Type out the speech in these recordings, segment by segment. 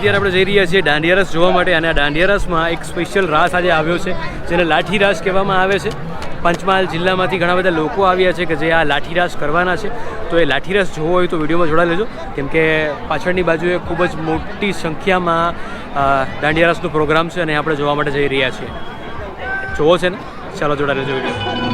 અત્યારે આપણે જઈ રહ્યા છીએ દાંડિયારસ જોવા માટે અને આ દાંડિયા રસમાં એક સ્પેશિયલ રાસ આજે આવ્યો છે, જેને લાઠી રાસ કહેવામાં આવે છે. પંચમહાલ જિલ્લામાંથી ઘણા બધા લોકો આવ્યા છે કે જે આ લાઠી રાસ કરવાના છે. તો એ લાઠી રાસ જોવો હોય તો વિડીયોમાં જોડા લેજો. કેમ કે પાછળની બાજુએ ખૂબ જ મોટી સંખ્યામાં દાંડિયારસનો દાંડિયા રસનો પ્રોગ્રામ છે અને આપણે જોવા માટે જઈ રહ્યા છીએ. જોવો છે ને? ચાલો જોડા લેજો વીડિયો.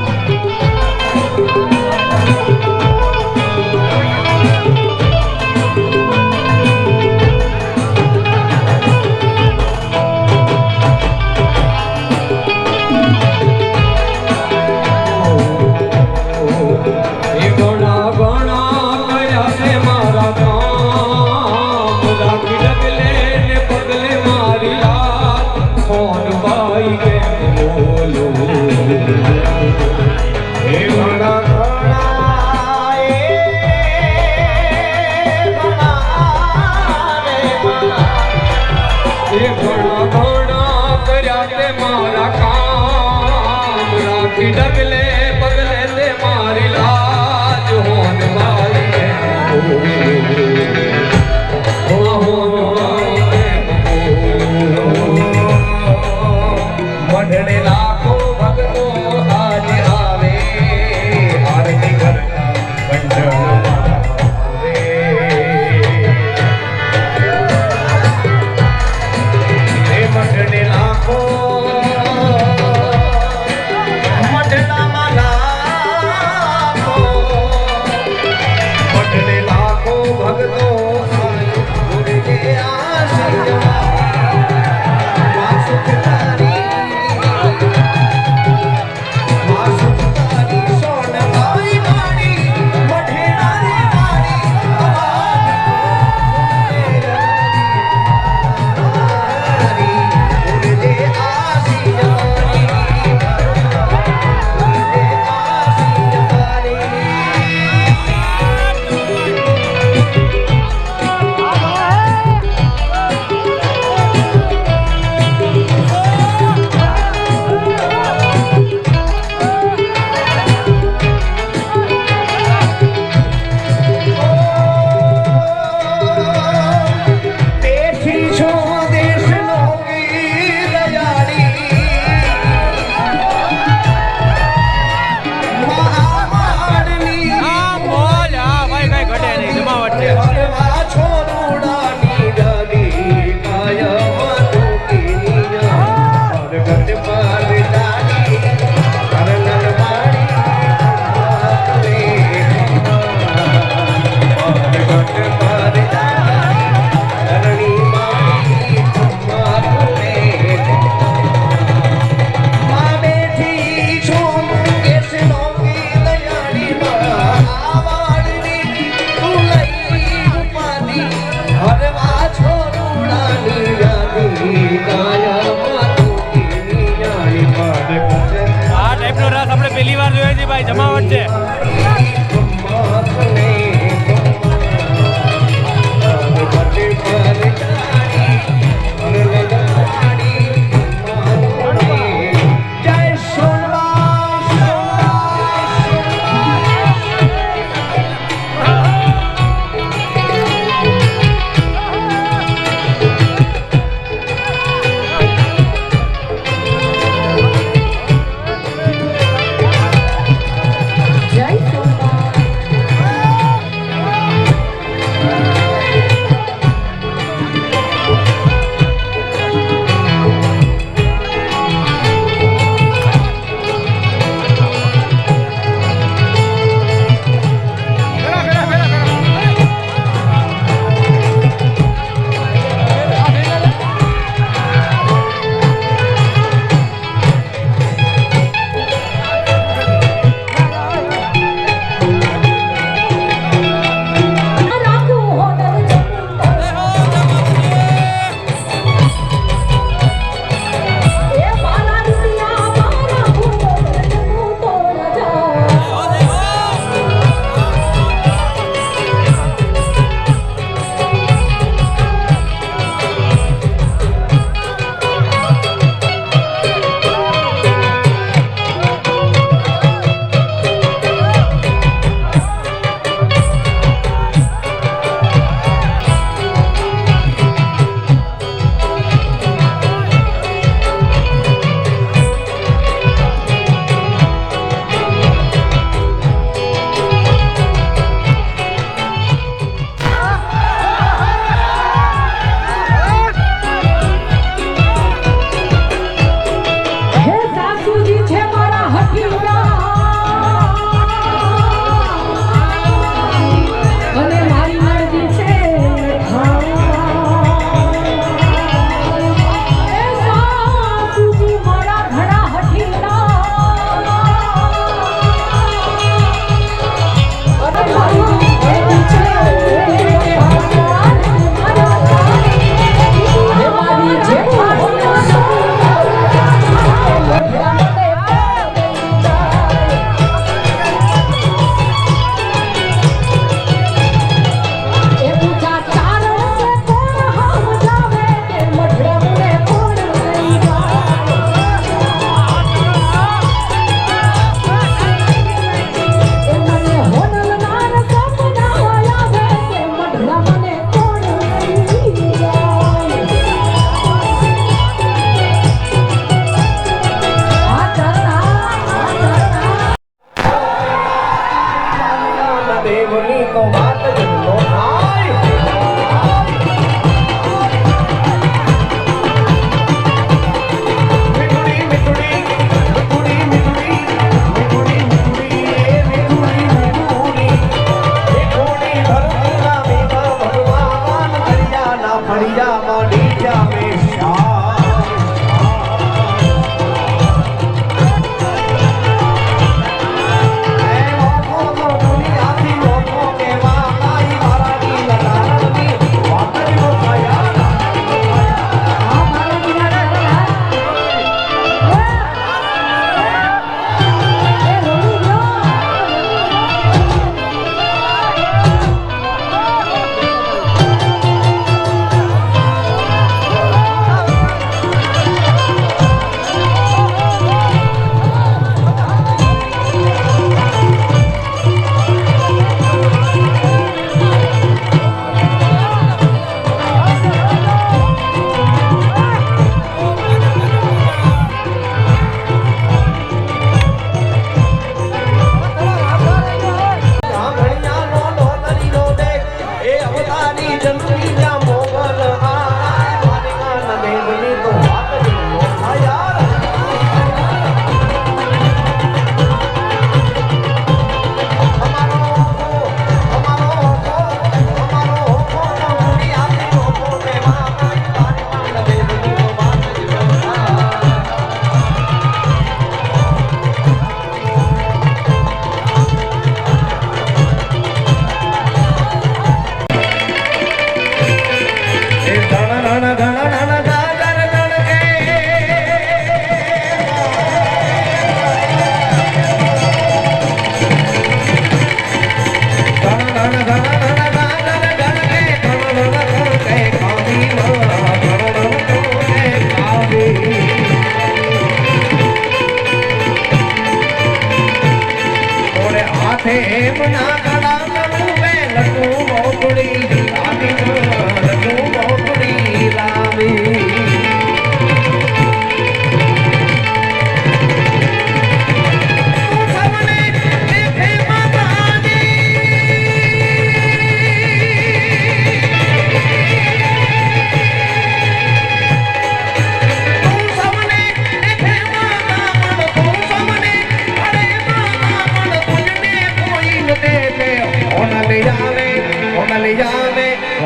મહાદેવની તો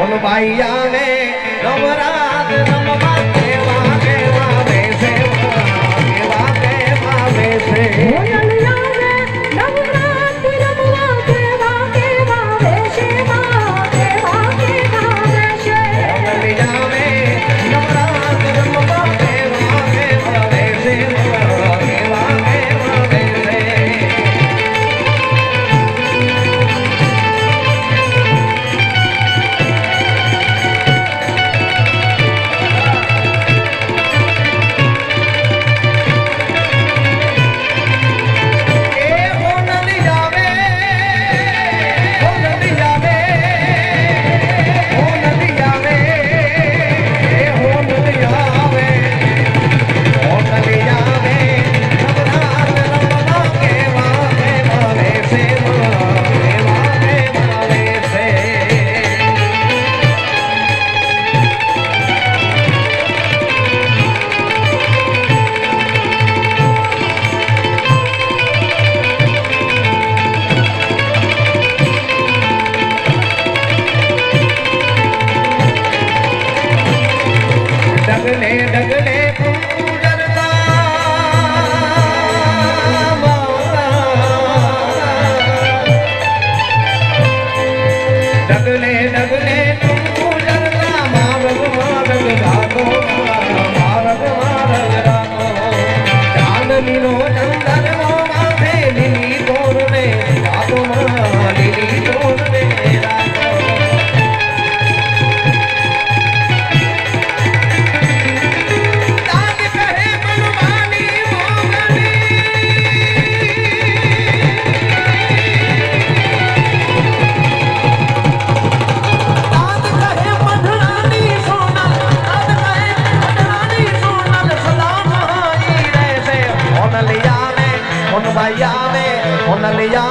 হল বাইয়ালে নবরা সোনালিয়া